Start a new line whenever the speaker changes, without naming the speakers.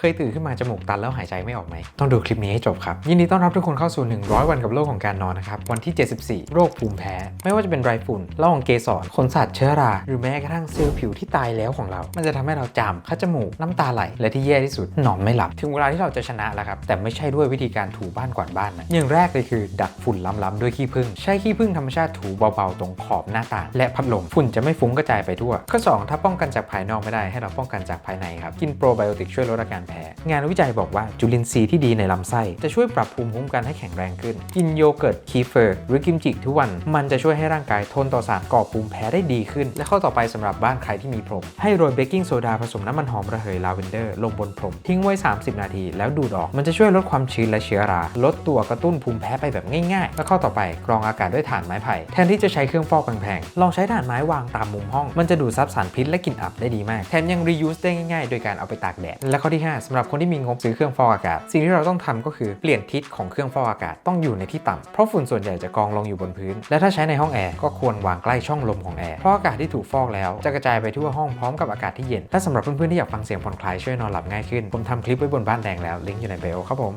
เคยตื่นขึ้นมาจมูกตันแล้วหายใจไม่ออกไหม ต้องดูคลิปนี้ให้จบครับ ยินดีต้อนรับทุกคนเข้าสู่ 100 วันกับโลกของการนอนนะครับ วันที่ 74 โรคภูมิแพ้ ไม่ว่าจะเป็นไรฝุ่นละอองเกสรขนสัตว์เชื้อรา หรือแม้กระทั่งเซลล์ผิวที่ตายแล้วของเรา มันจะทำให้เราจามคัดจมูก น้ำตาไหล และที่แย่ที่สุดนอนไม่หลับ ถึงเวลาที่เราจะชนะแล้วครับ แต่ไม่ใช่ด้วยวิธีการถูบ้านกวาดบ้านนะ อย่างแรกเลยคือ ดักฝุ่นล้ำๆด้วยขี้ผึ้ง ใช้ขี้ผึ้งธรรมชาติถูเบาๆตรงขอบหน้าต่างและพัดลม ฝุ่นจะไม่ฟุ้งกระจายไปทั่ว ข้อสองถ้าป้องกันจากภายนอกไม่ได้ให้เราป้องกันจากภายในครับ กินโปรไบโอติกช่วยลดอาการแพ้ งานวิจัยบอกว่าจุลินทรีย์ที่ดีในลำไส้จะช่วยปรับภูมิคุ้มกันให้แข็งแรงขึ้น กินโยเกิร์ตคีเฟอร์หรือกิมจิทุกวัน มันจะช่วยให้ร่างกายทนต่อสารก่อภูมิแพ้ได้ดีขึ้น และข้อต่อไปสำหรับบ้านใครที่มีพรม ให้โรยเบกกิ้งโซดาผสมน้ำมันหอมระเหยลาเวนเดอร์ลงบนพรม ทิ้งไว้ 30 นาที แล้วดูดออก มันจะช่วยลดความชื้นและเชื้อรา ลดตัวกระตุ้นภูมิแพ้ไปแบบง่ายๆ และข้อต่อไปกรองอากาศด้วยถ่านไม้ไผ่แทนที่จะใช้เครื่องฟอกแพงๆลองใช้ถ่านไม้วางตามมุมห้อง มันจะดูดซับสารพิษและกลิ่นอับได้ดีมาก แถมยัง reuse ได้ง่ายๆ โดยการเอาไปตากแดด และข้อที่ 5สำหรับคนที่มีงบซื้อเครื่องฟอกอากาศ สิ่งที่เราต้องทำก็คือเปลี่ยนทิศของเครื่องฟอกอากาศต้องอยู่ในที่ต่ำเพราะฝุ่นส่วนใหญ่จะกองลงอยู่บนพื้น และถ้าใช้ในห้องแอร์ก็ควรวางใกล้ช่องลมของแอร์เพราะอากาศที่ถูกฟอกแล้วจะกระจายไปทั่วห้องพร้อมกับอากาศที่เย็นถ้าสำหรับเพื่อนๆที่อยากฟังเสียงผ่อนคลายช่วยนอนหลับง่ายขึ้นผมทำคลิปไว้บนบ้านแดงแล้วลิงก์อยู่ในเบลครับผม